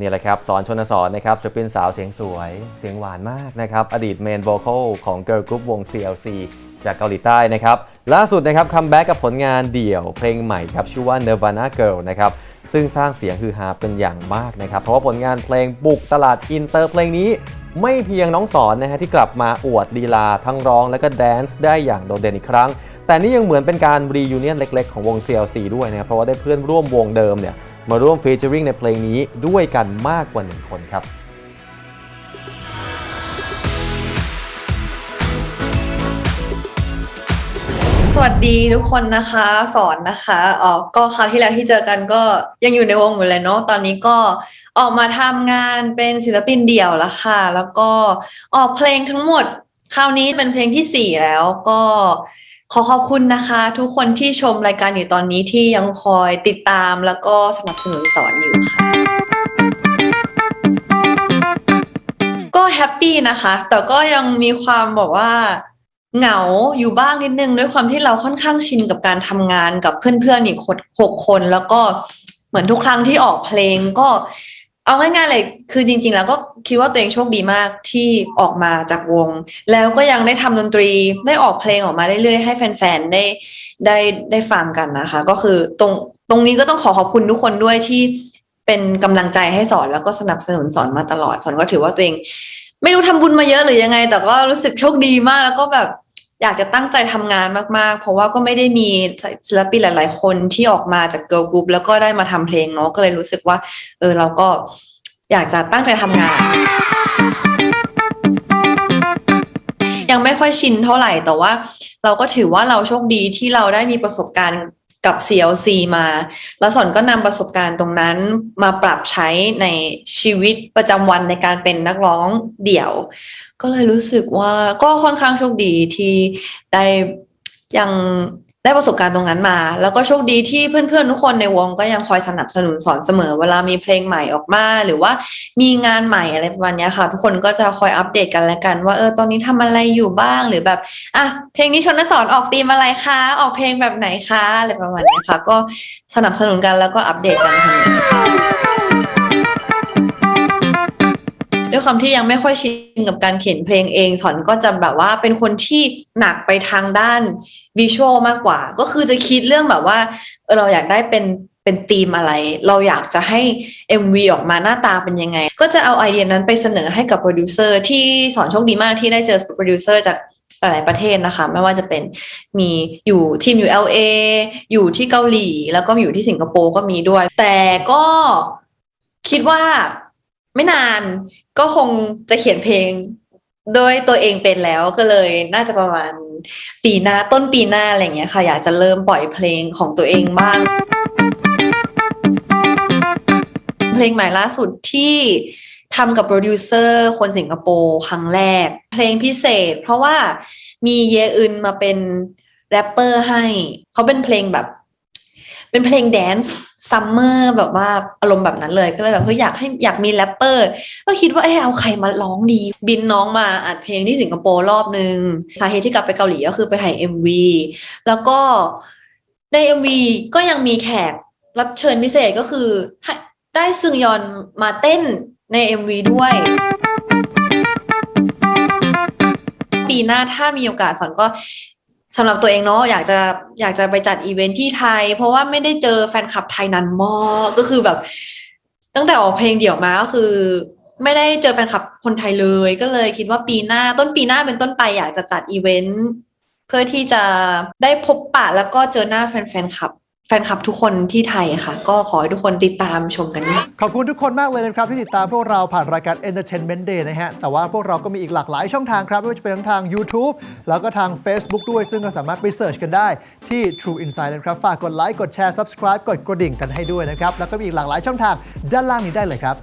นี่แหละครับสอนชนสอนนะครับศิลปินสาวเสียงสวย เสียงหวานมากนะครับ อดีตเมนโวคอลของเกิร์ลกรุ๊ปวง CLC จากเกาหลีใต้นะครับ ล่าสุดนะครับคัมแบ็กกับผลงานเดี่ยว เพลงใหม่ครับ ชื่อว่า Nirvana Girl นะครับ ซึ่งสร้างเสียงฮือฮาเป็นอย่างมากนะครับ เพราะว่าผลงานเพลงบุกตลาดอินเตอร์เพลงนี้ ไม่เพียงน้องสอนนะฮะที่กลับมาอวดลีลาทั้งร้องและก็แดนซ์ได้อย่างโดดเด่นอีกครั้ง แต่นี่ยังเหมือนเป็นการรียูเนียนเล็ก ๆ ของวง CLC ด้วยนะครับเพราะว่าได้เพื่อนร่วมวงเดิมเนี่ย มาร่วมเฟเจอริงในเพลงนี้ด้วยกันมากกว่าหนึ่งคนครับสวัสดีทุกคนนะคะสอนนะคะอ๋อก็คราวที่แล้วที่เจอกันก็ยังอยู่ในวงอยู่เลยเนาะตอนนี้ก็ออกมาทำงานเป็นศิลปินเดี่ยวแล้วค่ะ แล้วก็ออกเพลงทั้งหมด คราวนี้เป็นเพลงที่สี่แล้วก็ ขอขอบคุณนะคะ ทุกคนที่ชมรายการอยู่ตอนนี้ที่ยังคอยติดตามแล้วก็สนับสนุนสอนอยู่ค่ะ ก็แฮปปี้นะคะ แต่ก็ยังมีความแบบว่า เหงาอยู่บ้างนิดนึง ด้วยความที่เราค่อนข้างชินกับการทำงานกับเพื่อนๆอีกคนหกคน แล้วก็เหมือนทุกครั้งที่ออกเพลงก็ เอาง่ายๆเลย คือจริง ๆ แล้วก็คิดว่าตัวเองโชคดีมากที่ออกมาจากวง แล้วก็ยังได้ทำดนตรีได้ออกเพลงออกมาเรื่อยๆ ให้แฟนๆ ได้ได้ได้ฟังกันนะคะ ก็คือตรงตรงนี้ก็ต้องขอขอบคุณทุกคนด้วยที่เป็นกำลังใจให้สอนแล้วก็สนับสนุนสอนมาตลอด สอนก็ถือว่าตัวเอง ไม่รู้ทำบุญมาเยอะหรือยังไง แต่ก็รู้สึกโชคดีมากแล้วก็แบบ อยากจะตั้งใจทำงานมากๆ เพราะว่าก็ไม่ได้มีศิลปินหลาย ๆ คนที่ออกมาจากเกิร์ลกรุ๊ปแล้วก็ได้มาทำเพลงเนาะก็เลยรู้สึกว่า เออเราก็อยากจะตั้งใจทำงาน ยังไม่ค่อยชินเท่าไหร่แต่ว่า เราก็ถือว่าเราโชคดีที่เราได้มีประสบการณ์ กับ CLC มา แล้วสอนก็นำประสบการณ์ตรงนั้นมาปรับใช้ในชีวิตประจำวันในการเป็นนักร้องเดี่ยว ก็เลยรู้สึกว่าก็ค่อนข้างโชคดีที่ได้ยัง ได้ประสบการณ์ตรงนั้นมา แล้วก็โชคดีที่เพื่อนๆทุกคนในวงก็ยังคอยสนับสนุนสอนเสมอ เวลามีเพลงใหม่ออกมา หรือว่ามีงานใหม่อะไรประมาณนี้ค่ะ ทุกคนก็จะคอยอัปเดตกันและกันว่าเออตอนนี้ทำอะไรอยู่บ้างหรือแบบอะเพลงนี้ชนสอนออกธีมอะไรคะ ออกเพลงแบบไหนคะอะไรประมาณนี้ค่ะ ก็สนับสนุนกันแล้วก็อัปเดตกันทา ความที่ยังไม่ค่อยชินกับการเขียนเพลงเองสอนก็จะแบบว่าเป็นคนที่หนักไปทางด้านวิชวลมากกว่า ก็คือจะคิดเรื่องแบบว่าเออเราอยากได้เป็นเป็นธีมอะไร เราอยากจะให้ MV ออกมาหน้าตาเป็นยังไง ก็จะเอาไอเดียนั้นไปเสนอให้กับโปรดิวเซอร์ที่สอนโชคดีมากที่ได้เจอโปรดิวเซอร์จากหลายประเทศนะคะ ไม่ว่าจะเป็นมีอยู่ทีมอยู่ LA อยู่ที่เกาหลี แล้วก็อยู่ที่สิงคโปร์ก็มีด้วย แต่ก็คิดว่า ไม่นานก็คงจะเขียนเพลงโดยตัวเองเป็นแล้วก็เลยน่าจะประมาณปีหน้าต้นปีหน้าอะไรอย่างเงี้ยค่ะ อยากจะเริ่มปล่อยเพลงของตัวเองบ้าง เพลงใหม่ล่าสุดที่ทำกับโปรดิวเซอร์คนสิงคโปร์ครั้งแรก เพลงพิเศษ เพราะว่ามีเยอึนมาเป็นแรปเปอร์ให้ เขาเป็นเพลงแบบ เป็นเพลงแดนซ์ ซัมเมอร์แบบว่าอารมณ์แบบนั้นเลยก็เลยแบบเฮ้ยอยากให้อยากมีแรปเปอร์ ก็คิดว่าเออเอาใครมาร้องดี บินน้องมาอัดเพลงที่สิงคโปร์รอบนึงสาเหตุที่กลับไปเกาหลีก็คือไปถ่าย MV แล้วก็ใน MV ก็ยังมีแขกรับเชิญพิเศษก็คือให้ได้ซึงยอนมาเต้นใน MV ด้วย ปีหน้าถ้ามีโอกาสสอนก็ สำหรับตัวเองเนาะอยากจะอยากจะไปจัดอีเวนท์ที่ไทย เพราะว่าไม่ได้เจอแฟนคลับไทยนานมากก็คือแบบ ตั้งแต่ออกเพลงเดี่ยวมาก็คือ ไม่ได้เจอแฟนคลับคนไทยเลย ก็เลยคิดว่าปีหน้าต้นปีหน้าเป็นต้นไป อยากจะจัดอีเวนท์เพื่อที่จะได้พบปะแล้วก็เจอหน้าแฟนแฟนคลับ แฟนคลับทุกคนที่ไทยค่ะ ก็ขอให้ทุกคนติดตามชมกันนะขอบคุณทุกคนมากเลยนะครับ ที่ติดตามพวกเราผ่านรายการ Entertainment Day นะฮะ แต่ว่าพวกเราก็มีอีกหลากหลายช่องทางครับ ไม่ว่าจะเป็นทั้งทาง YouTube แล้วก็ทาง Facebook ด้วย ซึ่งก็สามารถไปเสิร์ชกันได้ที่ True Insight นะครับ ฝากกดไลค์กดแชร์ Subscribe กดกระดิ่งกันให้ด้วยนะครับ แล้วก็มีอีกหลากหลายช่องทางด้านล่างนี้ได้เลยครับ